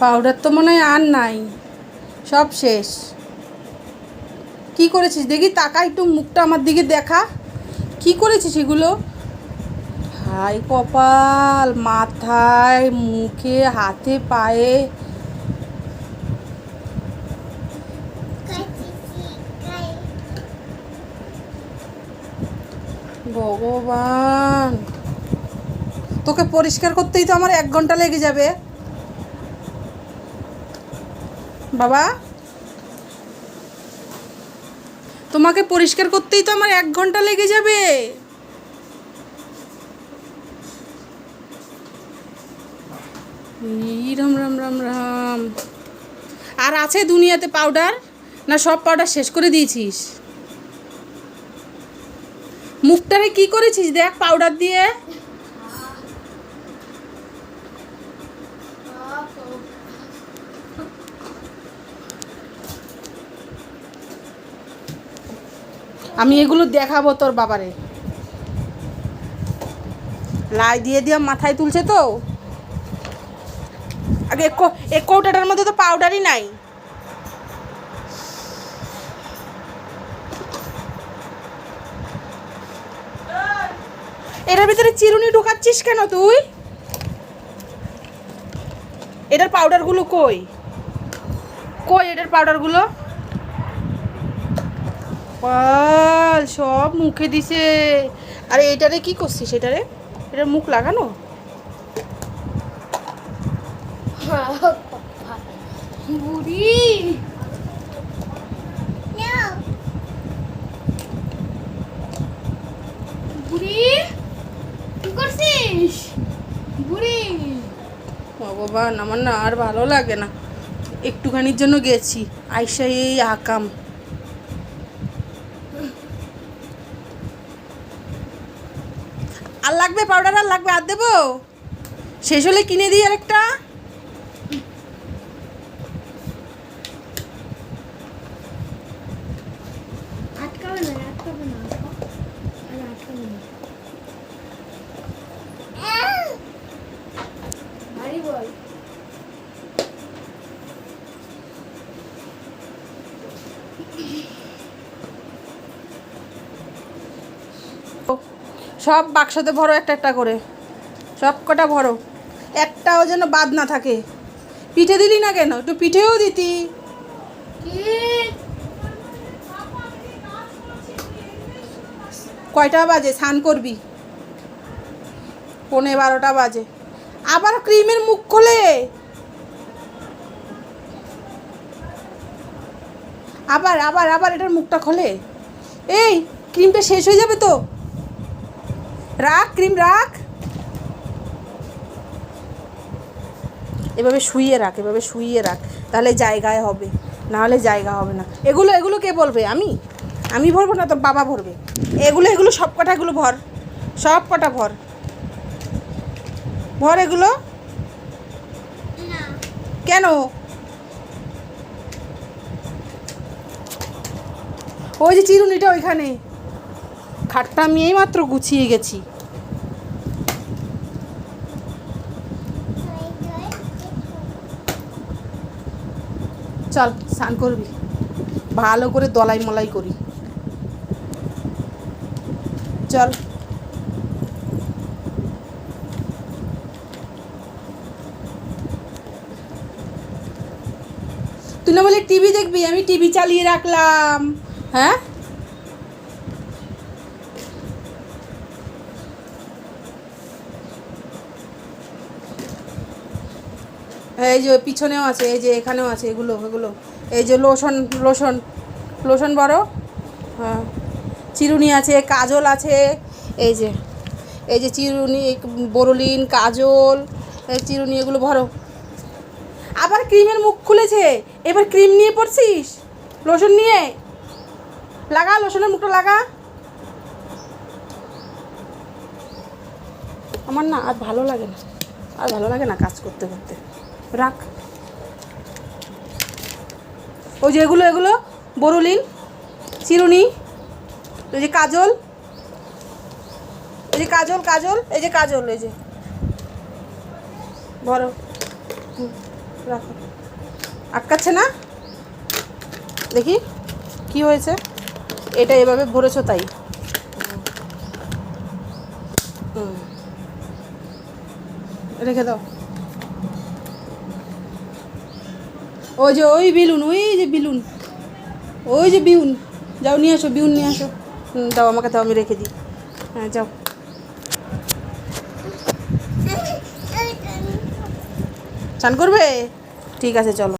Powder তো মনে হয় আর নাই। সব শেষ। কি করেছিস? দেখি তাকা একটু, মুখটা আমার দিকে দেখা। কি করেছিস এগুলো? হাই কপাল, মাথায়, মুখে, হাতে, পায়ে। ভগবান। তোকে পরিষ্কার করতেই তো আমার এক ঘণ্টা লেগে যাবে। বাবা। তোমাকে পরিষ্কার করতেই তো আমার এক ঘণ্টা লেগে যাবে। রাম রাম রাম রাম। আর আছে দুনিয়াতে পাউডার না সব পাউডার শেষ করে দিয়েছিস? মুখটারে কি করেছিস দেখ পাউডার দিয়ে। আমি এগুলো দেখাবো তোর বাবারে। লাই দিয়ে দিয়ে মাথায় তুলছে তো। আগে এক কৌটাটার মধ্যে তো পাউডারই নাই। এটার ভিতরে চিরুনি ঢুকাচ্ছিস কেন তুই? এটার পাউডারগুলো কই? কই এটার পাউডারগুলো পাল সব মুখে দিছে। আরে এটারে কি করছিস এটারে? এটার মুখ লাগানো? বুড়ি। বুড়ি কি করছিস? বুড়ি। ভগবান আমার না আর ভালো লাগে না। একটুখানির জন্য গেছি আইসা এই আকাম। আর লাগবে? পাউডার আর লাগবে? আর দেবো? শেষ হলে কিনে দিই আরেকটা। আটকাবে না আটকাবে না আটকাবে না ভারী বল সব বাক্সতে ভরো একটা একটা করে। সব কটা ভরো। একটাও যেন বাদ না থাকে। পিঠে দিলি না কেন? একটু পিঠেও দিতি। কয়টা বাজে? স্নান করবি? পৌনে বারোটা বাজে। আবার ক্রিমের মুখ খোলে। আবার আবার আবার এটার মুখটা খোলে। এই, ক্রিমটা শেষ হয়ে যাবে তো? রাখ, ক্রিম রাখ। এভাবে শুইয়ে রাখ, এভাবে শুইয়ে রাখ। তাহলে জায়গায় হবে না হলে জায়গা হবে না। এগুলো এগুলো কে বলবে? আমি? আমি ভরবো না তোর বাবা ভরবে এগুলো এগুলো সব কটা, এগুলো ভর। সব কটা ভর। ভর এগুলো? কেন? ওই যে চিরুনিটা ওইখানে। খাটটা আমি এই মাত্র গুছিয়ে গেছি। চল, স্নান করবি। ভালো করে দলাই মলাই করি। চল। তুই না বলে টিভি দেখবি? আমি টিভি চালিয়ে রাখলাম। হ্যাঁ? এই যে পিছনেও আছে, এই যে এখানেও আছে, এগুলো এগুলো। এই যে লোশন লোশন লোশন বড়। হ্যাঁ। চিরুনি আছে, কাজল আছে, এই যে। এই যে চিরুনি, বোরোলিন, কাজল চিরুনি, এগুলো ভরো। আবার ক্রিমের মুখ খুলেছে, এবার ক্রিম নিয়ে পড়ছিস? লোশন নিয়ে? লাগা, লোশনের মুখটা লাগা। আমার না আর ভালো লাগে না, আর ভালো লাগে না কাজ করতে করতে। রাখ। ওই যে এগুলো এগুলো, বরুলিন, চিরুনি ওই যে কাজল, এই যে কাজল কাজল, এই যে কাজল, এই যে। বড় রাখো। আটকাচ্ছে না? দেখি, কি হয়েছে? এটা এভাবে ভরেছো তাই। রেখে দাও। ওই যে ওই বিলুন, ওই যে বিলুন। ওই যে বিউন। যাও, নিয়ে আসো, বিউন নিয়ে আসো। দাও আমাকে, দাও আমি রেখে দিই। হ্যাঁ যাও। চান করবে? ঠিক আছে, চলো।